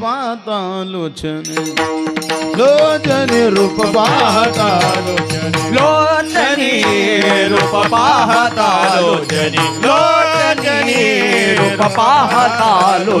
પાતાલું છે લોચને રૂપ પાતાલું છે લોચની રૂપ પાતાલું લોચની રૂપ પાતાલું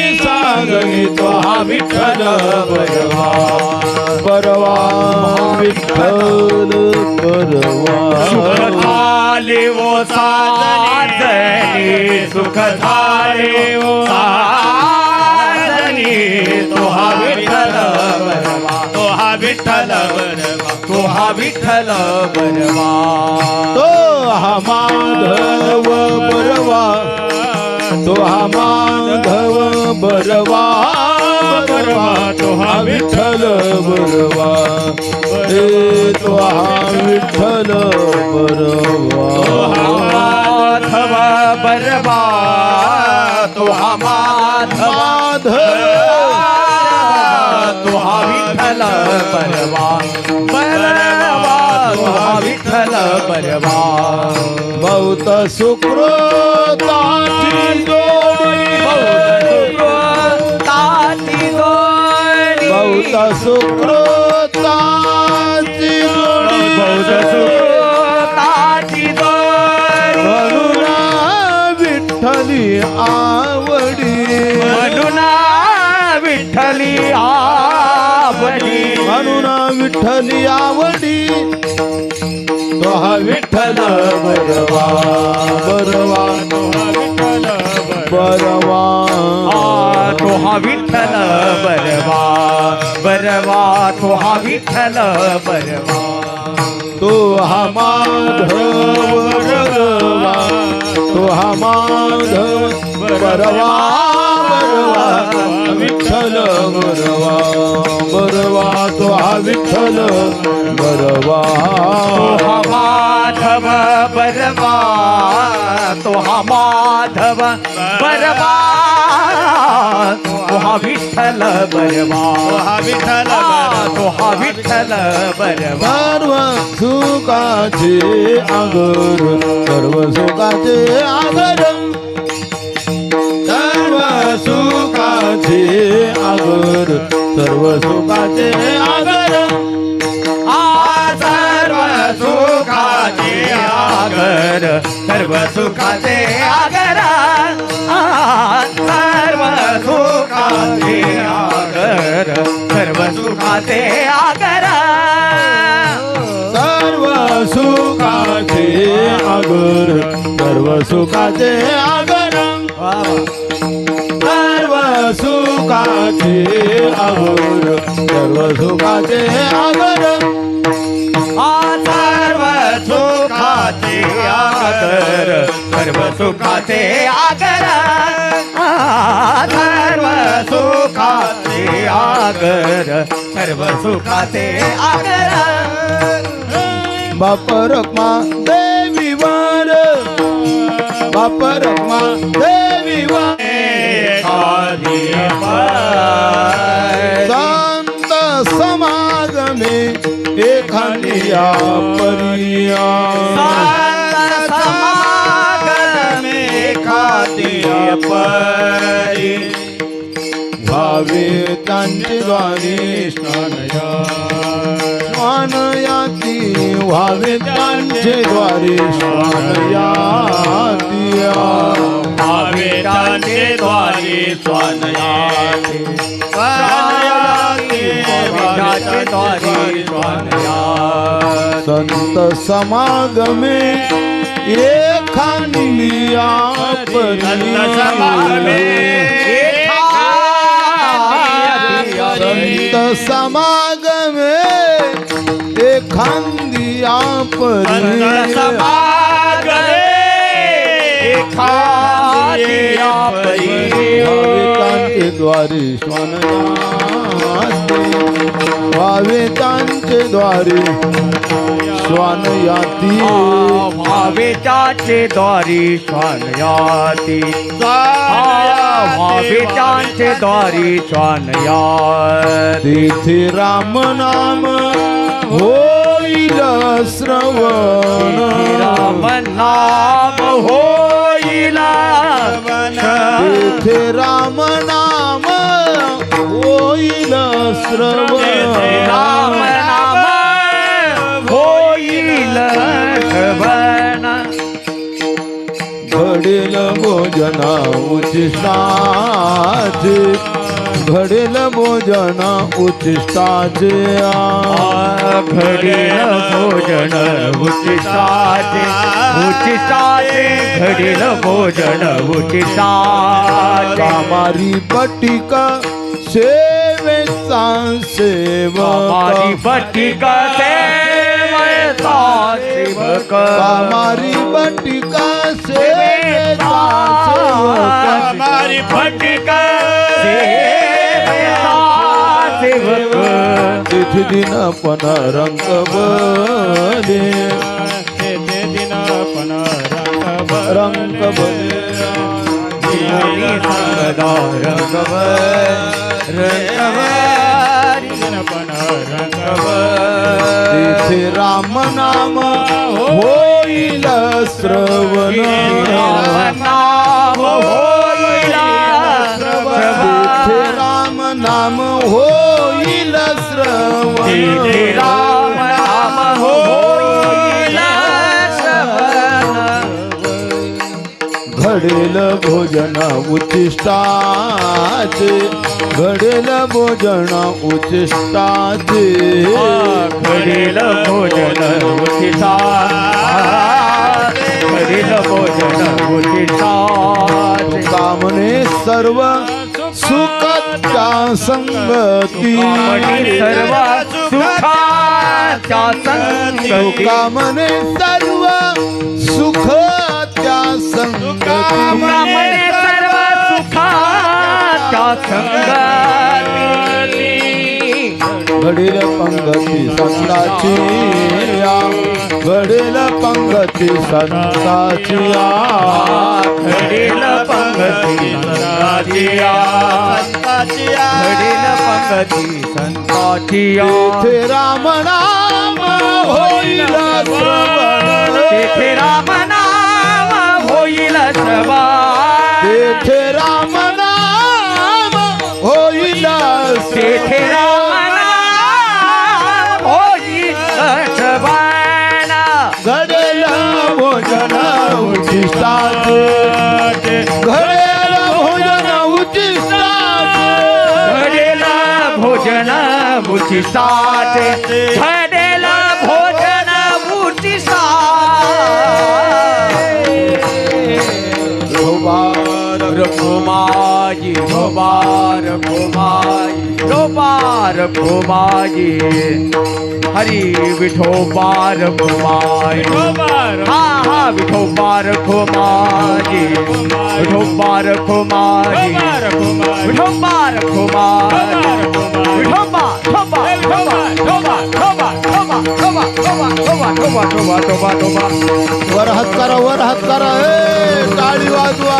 साधनी तो हा विठ्ठल बरवा बरवा विठ्ठल बरवा झाले वो साधनी सुख झाले वो साधनी. तो हा विठ्ठल तो हा विठ्ठल तो हा विठ्ठल बरवा तो हा माधव बरवा तोहा माधव बरवा बरवा तोहा विठ्ठल बरवा हे तोहा विठ्ठल बरवा माधव बरवा तोहा माधव माधव तो विठ्ठल बरवा बरवा तोहा विठ्ठल बरवा सुकृताची जोडी ताती जोडी. बहुत सुकृताची जोडी. ताती जोडी म्हणून विठ्ठली आवडी. म्हणून विठ्ठली आवडी म्हणून विठ्ठली आवडी. विठ्ठल बरवा बरवा बरवा आ, तो हा विठ्ठल बरवा बरवा तो हा विठ्ठल बरवा तो हा माधव बरवा तो हा माधव बरवा बरवा विठ्ठल बरवा बरवा तो हा विठ्ठल बरवा माधव बरवा तो हा माधव बरवा. तो हा विठ्ठल बरवा. तो हा विठ्ठल बरवा. सर्व सुखाचे आगर सर्व सुखाचे आगर सर्व सुखाचे आगर सर्व सुखाचे आगर आगर सर्व सुखाचे आगर सर्व सुखाचे आगर सर्व सुखाचे आगर. सर्व सुखाचे आगर सर्व सुखाचे आगर. सर्व सुखाचे आगर सर्व सुखाचे आगर. सर्व सुखाचे आगर सर्व सुखाचे आगर सर्व सुखाचे आगर बाप रखमा देवीवर बाप रखमा देवीवर संत समागमे एखादी या परिया त्यांचे द्वारे स्नानया स्वानयाती व्हावे त्यांचे द्वारे स्वानयातिया द्वारे द्वारे संत समागमे एखांदिया समागमे संत समागमे एखादी आपण समागमे एखा भावितांचे द्वारे श्वान भावितांचे द्वारे श्वान भावितांचे द्वारे श्वान याती भावितांचे द्वारे श्वान याती तिथे राम नाम होईल श्रवण। राम नाम हो तेथे राम नाम होईल श्रवण. राम नाम होईल श्रवण. घडेल भोजन उचिष्टाचे घडेल भोजन उच्चिष्टाचे घडेल भोजन उच्चिष्टाचे उच्चिष्टाचे घडेल भोजन उच्चिष्टा मारी पट्टिक सेवेचा सेव मारी पट्टिक सेव सेवक. कामारी पट्टिका सेवेचा सेवक. कामारी Yeah. तिथि दिन पण रंगबले तिथि दिन पण रंग रंग रंग राम नाम होईल श्रवण. घडेल भोजन उचिष्टाचे घडेल भोजन उचिष्टाचे। घडील भोजन उचिता घडील भोजन उचिता कामने सर्व सुखाच्या संगती. सर्व सुखाच्या संगती. कामने सर्व सुखाच्या संगती. सर्व सुखाच्या संगती. घडील पंगती संताची या घडील पंगती संताची या घडील पंगती संताचिया घडील पंगती संताचिया तेथे राम नाम होईल तेथे राम नाम होईल तेथे भोजन मुठी साठ झडेला भोजन मुठी साठ भोबार भोमाजी भोबार धोबार घुमाई हरी विठोबार घुमाई हा हा विठोबार घुमाई विठोबार घुमाई विठोबार घुमाई विठोबा ठोबा ठोबा ठोबा ठोबा ठोबा ठोबा ठोबा ठोबा ठोबा ठोबा ठोबा ठोबा वर हात करा वर हात करा ए टाळी वाजवा